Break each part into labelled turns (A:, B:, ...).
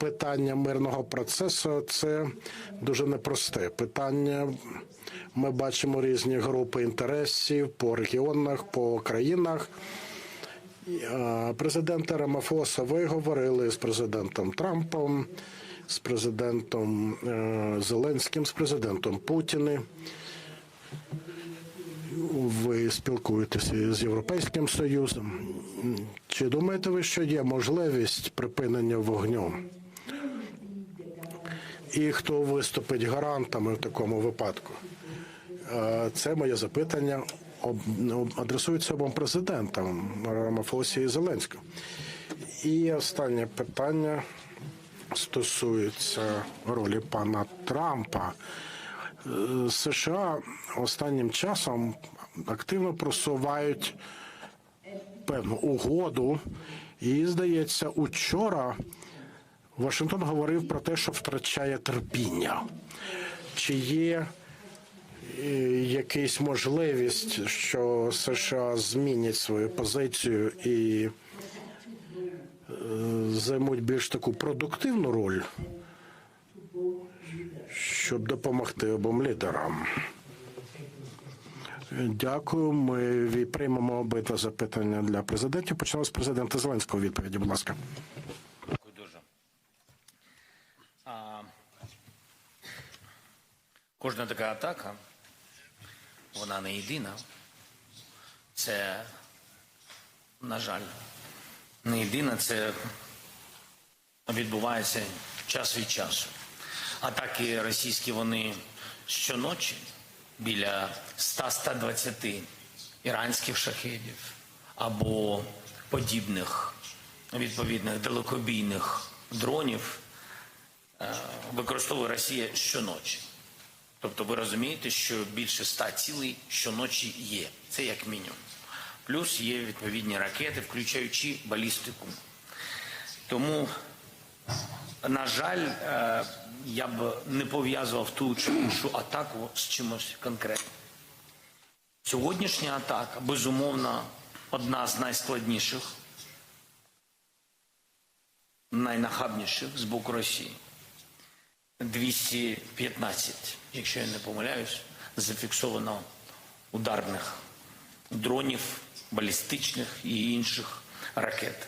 A: питання мирного процесу це дуже непросте питання. Ми бачимо різні групи інтересів по регіонах, по країнах. Е, Президента Рамафоса ви говорили з президентом Трампом, з президентом е, Зеленським, з президентом Путіним. Ви спілкуєтеся з Європейським Союзом. Чи думаєте ви, що є можливість припинення вогню? І хто виступить гарантами в такому випадку? Е, Це моє запитання адресується обом президентам Рамафосі і Зеленському. І останнє питання стосується ролі пана Трампа. Е, США останнім часом активно просувають певну угоду, і здається, учора Вашингтон говорив про те, що втрачає терпіння. Чи є е, якась можливість, що США змінять свою позицію і е, займуть більш таку продуктивну роль, щоб допомогти обом лідерам? Дякую. Ми приймемо обидва запитання для президентів. Почнемо з президента Зеленського відповіді. Будь ласка.
B: Дякую дуже. А, кожна така атака, вона не єдина. Це, на жаль, не єдина, це відбувається час від часу. Атаки російські вони щоночі біля 100-120 іранських шахедів або подібних відповідних далекобійних дронів е, використовує Росія щоночі. Тобто ви розумієте, що більше ста цілей щоночі є. Це як мінімум. Плюс є відповідні ракети, включаючи балістику. Тому, на жаль, е, я б не пов'язував ту чи іншу атаку з чимось конкретним. Сьогоднішня атака, безумовно, одна з найскладніших, найнахабніших з боку Росії. 215, якщо я не помиляюсь, зафіксовано ударних дронів, балістичних і інших ракет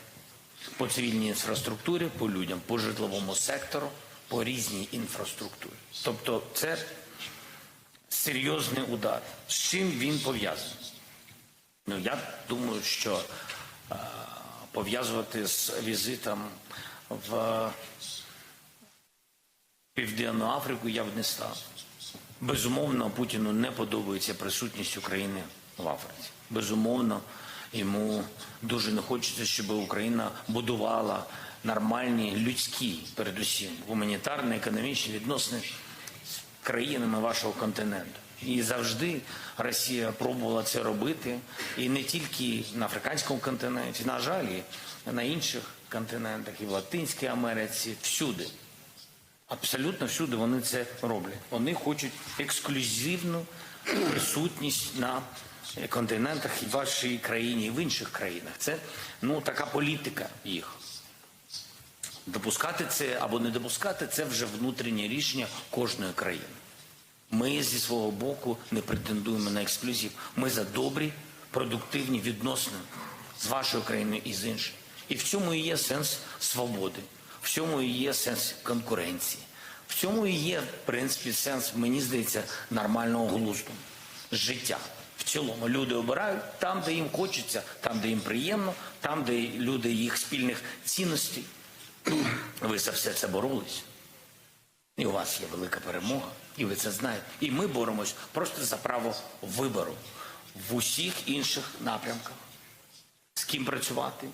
B: по цивільній інфраструктурі, по людям, по житловому сектору, по різній інфраструктурі. Тобто це серйозний удар. З чим він пов'язаний? Ну, я думаю, що е, пов'язувати з візитом в Південну Африку я б не став. Безумовно, Путіну не подобається присутність України в Африці. Безумовно, йому дуже не хочеться, щоб Україна будувала нормальні людські, передусім, гуманітарні, економічні відносини з країнами вашого континенту. І завжди Росія пробувала це робити, і не тільки на африканському континенті, на жаль, на інших континентах, і в Латинській Америці, всюди. Абсолютно всюди вони це роблять. Вони хочуть ексклюзивну присутність на континентах і в вашій країні, і в інших країнах. Це ну така політика їх. Допускати це або не допускати це вже внутрішнє рішення кожної країни. Ми зі свого боку не претендуємо на ексклюзив. Ми за добрі, продуктивні відносини з вашою країною і з іншою. І в цьому і є сенс свободи, в цьому і є сенс конкуренції, в цьому і є, в принципі, сенс, мені здається, нормального глузду життя. В цілому люди обирають там, де їм хочеться, там, де їм приємно, там, де люди їх спільних цінностей. Ви за все це боролись. І у вас є велика перемога, і ви це знаєте. І ми боремось просто за право вибору в усіх інших напрямках. З ким працювати,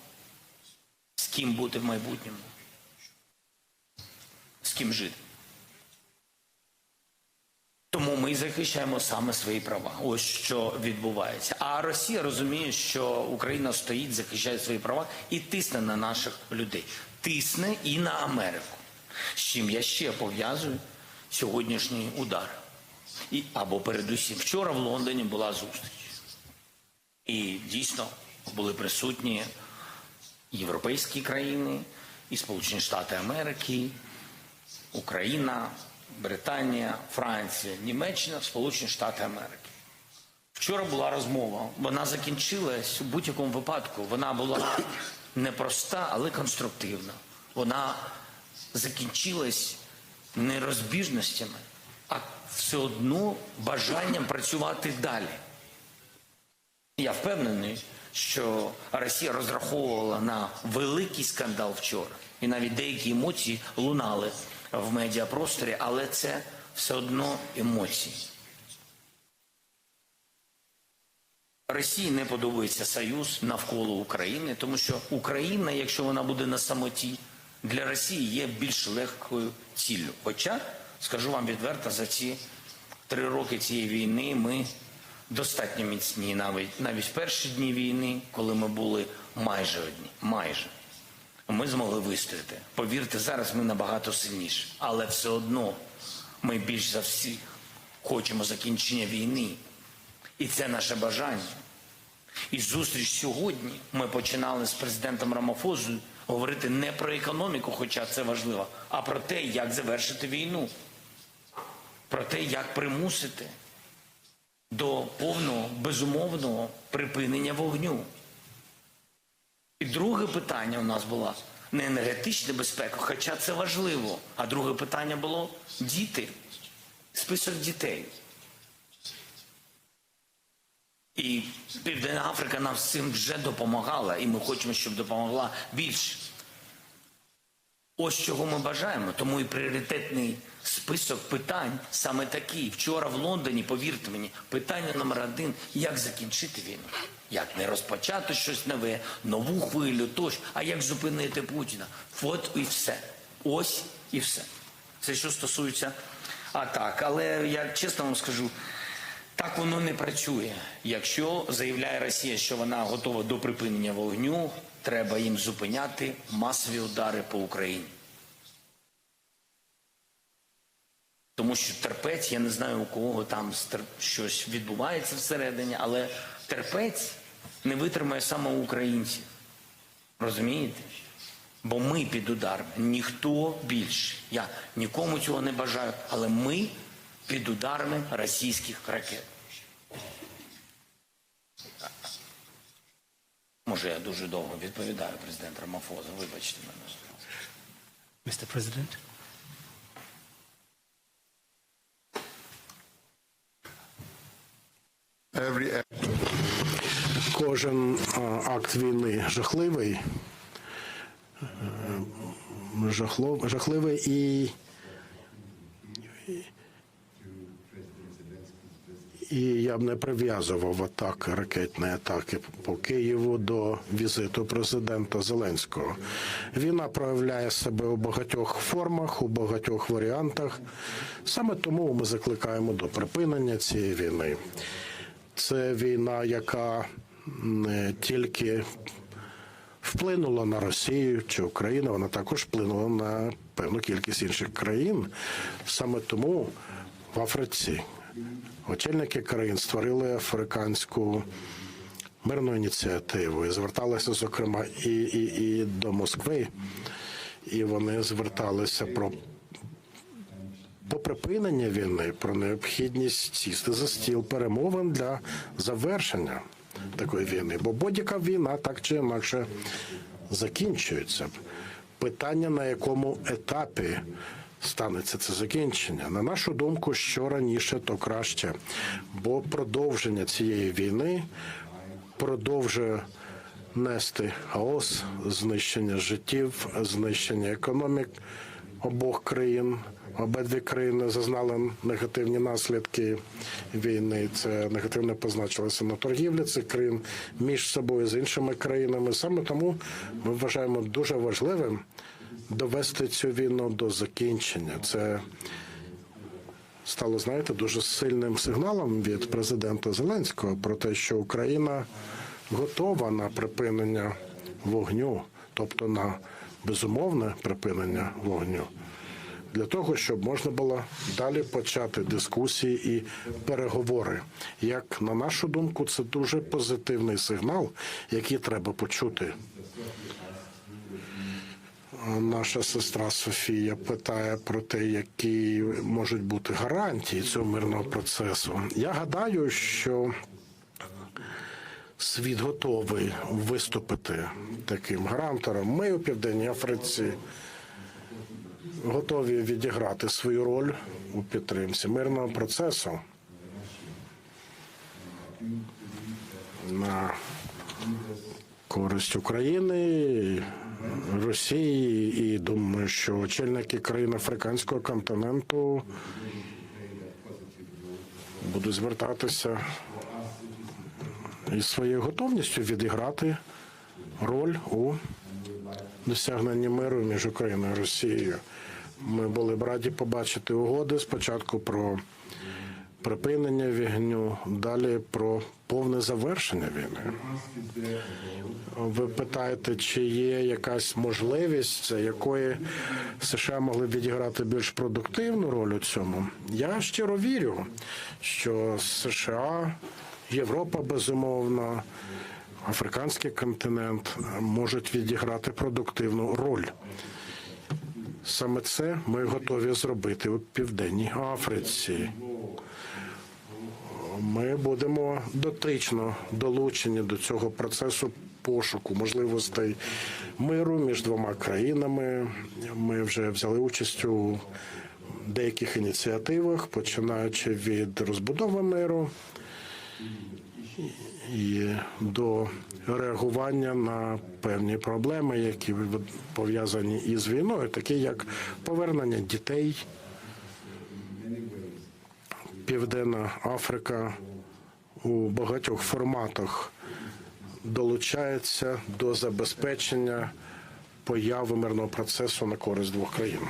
B: з ким бути в майбутньому, ким жити. Тому ми захищаємо саме свої права. Ось що відбувається. А Росія розуміє, що Україна стоїть, захищає свої права і тисне на наших людей. Тисне і на Америку. З чим я ще пов'язую сьогоднішній удар. І, або передусім, вчора в Лондоні була зустріч. І дійсно були присутні європейські країни, і Сполучені Штати Америки, Україна, Британія, Франція, Німеччина, Сполучені Штати Америки. Вчора була розмова. Вона закінчилась у будь-якому випадку. Вона була непроста, але конструктивна. Вона закінчилась не розбіжностями, а все одно бажанням працювати далі. Я впевнений, що Росія розраховувала на великий скандал вчора, і навіть деякі емоції лунали в медіапросторі, але це все одно емоції. Росії не подобається союз навколо України, тому що Україна, якщо вона буде на самоті, для Росії є більш легкою ціллю. Хоча, скажу вам відверто, за ці три роки цієї війни ми достатньо міцні, навіть навіть перші дні війни, коли ми були майже одні, майже. Ми змогли вистояти. Повірте, зараз ми набагато сильніші, але все одно ми більш за всіх хочемо закінчення війни. І це наше бажання. І зустріч сьогодні ми починали з президентом Рамафозою говорити не про економіку, хоча це важливо, а про те, як завершити війну, про те, як примусити до повного безумовного припинення вогню. І друге питання у нас було не енергетична безпека, хоча це важливо. А друге питання було діти, список дітей. І Південна Африка нам з цим вже допомагала, і ми хочемо, щоб допомогла більше. Ось чого ми бажаємо. Тому і пріоритетний список питань саме такий. Вчора в Лондоні, повірте мені, питання номер один як закінчити війну, як не розпочати щось нове, нову хвилю, тощо, а як зупинити Путіна. От і все. Ось і все. Це що стосується атак. Але я чесно вам скажу. Так воно не працює. Якщо заявляє Росія, що вона готова до припинення вогню, треба їм зупиняти масові удари по Україні. Тому що терпець, я не знаю у кого там щось відбувається всередині, але терпець не витримає саме українців. Розумієте? Бо ми під ударами, ніхто більше. Я нікому цього не бажаю, але ми під ударами російських ракет. Може, я дуже довго відповідаю президент Рамафоза. Вибачте мене.
C: Mr. President.
A: Кожен акт війни жахливий, е, жахло- жахливий і, і я б не прив'язував атаки, ракетні атаки по Києву до візиту президента Зеленського. Війна проявляє себе у багатьох формах, у багатьох варіантах. Саме тому ми закликаємо до припинення цієї війни. Це війна, яка не тільки вплинула на Росію чи Україну, вона також вплинула на певну кількість інших країн. Саме тому в Африці очільники країн створили африканську мирну ініціативу і зверталися, зокрема, і, і, і до Москви. І вони зверталися про по припинення війни про необхідність сісти за стіл перемовин для завершення такої війни. Бо будь-яка війна так чи інакше закінчується. Питання на якому етапі станеться це закінчення. На нашу думку, що раніше, то краще, бо продовження цієї війни продовжує нести хаос, знищення життів, знищення економік обох країн. Обидві країни зазнали негативні наслідки війни. Це негативно позначилося на торгівлі цих країн між собою з іншими країнами. Саме тому ми вважаємо дуже важливим довести цю війну до закінчення. Це стало, знаєте, дуже сильним сигналом від президента Зеленського про те, що Україна готова на припинення вогню, тобто на безумовне припинення вогню. Для того щоб можна було далі почати дискусії і переговори. Як на нашу думку, це дуже позитивний сигнал, який треба почути. Наша сестра Софія питає про те, які можуть бути гарантії цього мирного процесу. Я гадаю, що світ готовий виступити таким гарантором. Ми у Південній Африці готові відіграти свою роль у підтримці мирного процесу. На користь України, Росії, і думаю, що очільники країн африканського континенту будуть звертатися із своєю готовністю відіграти роль у досягненні миру між Україною і Росією. Ми були б раді побачити угоди спочатку про припинення вогню, далі про повне завершення війни. Ви питаєте, чи є якась можливість, якої США могли б відіграти більш продуктивну роль у цьому? Я щиро вірю, що США, Європа безумовно, африканський континент можуть відіграти продуктивну роль. Саме це ми готові зробити у Південній Африці. Ми будемо дотично долучені до цього процесу пошуку можливостей миру між двома країнами. Ми вже взяли участь у деяких ініціативах, починаючи від розбудови миру і до реагування на певні проблеми, які пов'язані із війною, такі як повернення дітей. Південна Африка у багатьох форматах долучається до забезпечення появи мирного процесу на користь двох країн.